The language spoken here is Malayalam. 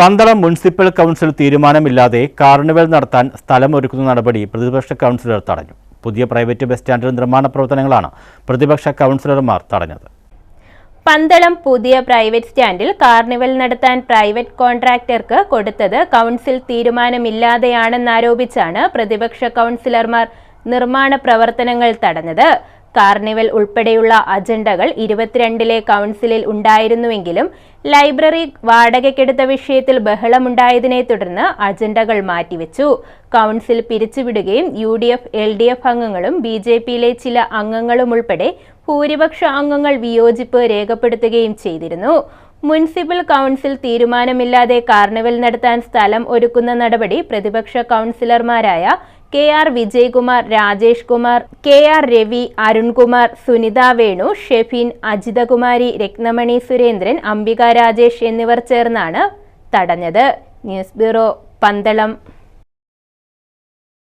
പന്തളം മുനിസിപ്പൽ കൗൺസിൽ തീരുമാനമില്ലാതെ കാർണിവൽ നടത്താൻ സ്ഥലം ഒരുക്കുന്ന നടപടി പ്രതിപക്ഷ കൗൺസിലർ തടഞ്ഞു. പുതിയ പ്രൈവറ്റ് ബസ് സ്റ്റാൻഡിൽ നിർമ്മാണ പ്രവർത്തനങ്ങളാണ് പ്രതിപക്ഷ കൗൺസിലർമാർ തടഞ്ഞത്. പന്തളം പുതിയ പ്രൈവറ്റ് സ്റ്റാൻഡിൽ കാർണിവൽ നടത്താൻ പ്രൈവറ്റ് കോൺട്രാക്ടർക്ക് കൊടുത്തത് കൗൺസിൽ തീരുമാനമില്ലാതെയാണെന്നാരോപിച്ചാണ് പ്രതിപക്ഷ കൗൺസിലർമാർ നിർമ്മാണ പ്രവർത്തനങ്ങൾ തടഞ്ഞത്. കാർണിവൽ ഉൾപ്പെടെയുള്ള അജണ്ടകൾ ഇരുപത്തിരണ്ടിലെ കൗൺസിലിൽ ഉണ്ടായിരുന്നുവെങ്കിലും ലൈബ്രറി വാടകയ്ക്കെടുത്ത വിഷയത്തിൽ ബഹളമുണ്ടായതിനെ തുടർന്ന് അജണ്ടകൾ മാറ്റിവെച്ചു. Council പിരിച്ചുവിടുകയും U D F L D F അംഗങ്ങളും ബി ജെ പിയിലെ ചില അംഗങ്ങളും ഉൾപ്പെടെ ഭൂരിപക്ഷ അംഗങ്ങൾ വിയോജിപ്പ് രേഖപ്പെടുത്തുകയും ചെയ്തിരുന്നു. മുനിസിപ്പൽ കൗൺസിൽ തീരുമാനമില്ലാതെ കാർണിവൽ നടത്താൻ സ്ഥലം ഒരുക്കുന്ന നടപടി പ്രതിപക്ഷ കൗൺസിലർമാരായ K R Vijayakumar Rajesh Kumar K R Ravi Arunkumar Sunitha Venu Shefin Ajithakumari Rathnamani Surendran Ambika Rajesh എന്നിവർ ചേർന്നാണ് തടഞ്ഞത്. News bureau Pandalam.